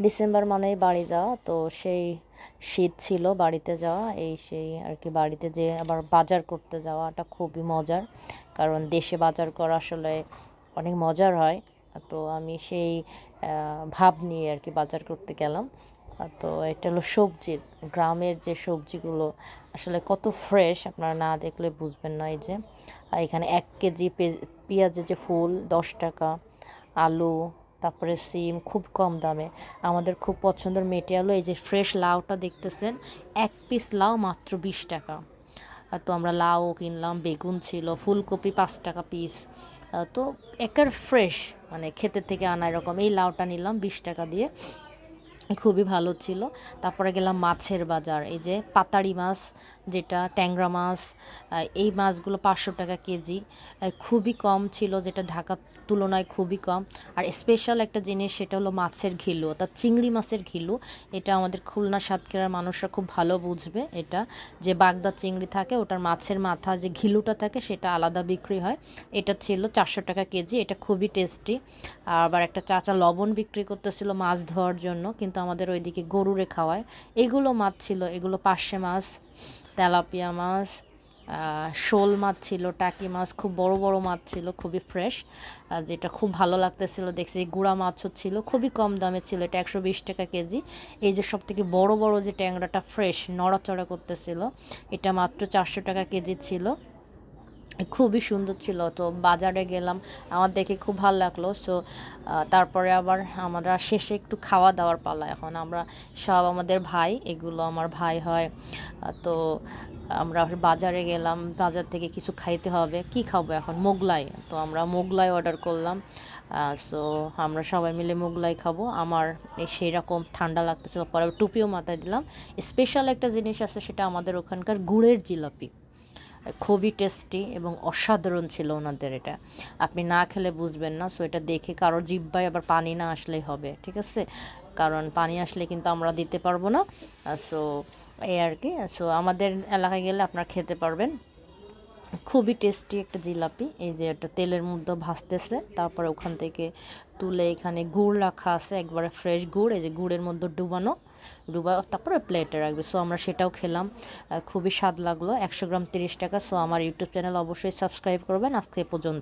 December মানেই বাড়ি যাওয়া, তো সেই শীত ছিল বাড়িতে যাওয়া, এই সেই আর কি বাড়িতে যে আবার বাজার করতে যাওয়াটা খুবই মজার, কারণ দেশে বাজার করা আসলে অনেক মজার হয়, তো আমি সেই ভাব নিয়ে আর কি বাজার করতে গেলাম তো এটা হলো সবজির, গ্রামের যে সবজিগুলো আসলে কত ফ্রেশ আপনারা না দেখলে বুঝবেন না এই যে এখানে এক কেজি পেঁয়াজের যে ফুল দশ টাকা, আলু তারপরে সিম খুব কম দামে। আমাদের খুব পছন্দের মেটে আলু এই যে ফ্রেশ লাউটা দেখতেছেন, এক পিস লাউ মাত্র বিশ টাকা। তো আমরা লাউ কিনলাম, বেগুন ছিল, ফুলকপি পাঁচ টাকা পিস তো একের ফ্রেশ মানে ক্ষেতের থেকে আনা এরকম। এই লাউটা নিলাম বিশ টাকা দিয়ে। খুবই ভালো ছিল। তারপরে গেলাম মাছের বাজার। এই যে পাতাড়ি মাছ, যেটা ট্যাংরা মাছ এই মাছগুলো পাঁচশো টাকা কেজি। খুবই কম ছিল, যেটা ঢাকার তুলনায় খুবই কম। আর স্পেশাল একটা জিনিস সেটা হলো মাছের ঘিলু। অর্থাৎ চিংড়ি মাছের ঘিলু, এটা আমাদের খুলনা সাতক্ষীরার মানুষরা খুব ভালো বুঝবে এটা। যে বাগদা চিংড়ি থাকে, ওটার মাছের মাথা যে ঘিলুটা থাকে, সেটা আলাদা বিক্রি হয়। এটা ছিল চারশো টাকা কেজি, এটা খুবই টেস্টি আবার একটা চাচা লবণ বিক্রি করতেছিল মাছ ধোয়ার জন্য, কিন্তু আমাদের ওইদিকে গরুরে খাওয়ায়। এগুলো মাছ ছিল, এগুলো পার্শে মাছ, তেলাপিয়া মাছ শোল মাছ ছিল, টাকি মাছ, খুব বড় বড় মাছ ছিল, খুবই ফ্রেশ যেটা খুব ভালো লাগতেছিল দেখছি। গুঁড়া মাছও ছিল, খুবই কম দামে ছিল, এটা একশো বিশ টাকা কেজি। এই যে সব থেকে বড় বড় যে ট্যাংরাটা ফ্রেশ নড়াচড়া করতেছিল, এটা মাত্র চারশো টাকা কেজি ছিল। খুবই সুন্দর ছিল। তো বাজারে গেলাম, আমার দেখে খুব ভালো লাগল। সো তারপরে আবার আমরা শেষে একটু খাওয়া দাওয়ার পালা এখন। আমরা সব আমাদের ভাই, এগুলো আমার ভাই হয়। তো আমরা বাজারে গেলাম, বাজার থেকে কিছু খাইতে হবে। কি খাব এখন? মোগলাই। তো আমরা মোগলাই অর্ডার করলাম। সো আমরা সবাই মিলে মোগলাই খাব। আমার সেই রকম ঠান্ডা লাগতেছিল, পরে টুপিও মাথায় দিলাম। স্পেশাল একটা জিনিস আছে, সেটা আমাদের ওখানকার গুড়ের জিলাপি। খুবই টেস্টি এবং অসাধারণ ছিল ওনাদের এটা। আপনি না খেলে বুঝবেন না সো এটা দেখে কারোর জিব্বায় আবার পানি না আসলেই হবে, ঠিক আছে? কারণ পানি আসলে কিন্তু আমরা দিতে পারব না সো এই আর কি। সো আমাদের এলাকায় গেলে আপনারা খেতে পারবেন। খুবই টেস্টি একটা জিলাপি। এই যে একটা তেলের মধ্যে ভাসতেছে তারপরে ওখান থেকে তুলে এখানে গুড় রাখা আছে, একবারে ফ্রেশ গুড়, এই যে গুড়ের মধ্যে ডুবানো, ডুবা, তারপরে প্লেটে রাখবে। সো আমরা সেটাও খেলাম খুবই স্বাদ লাগল, একশো গ্রাম তিরিশ টাকা। সো আমার ইউটিউব চ্যানেল অবশ্যই সাবস্ক্রাইব করবেন। আজকে পর্যন্ত।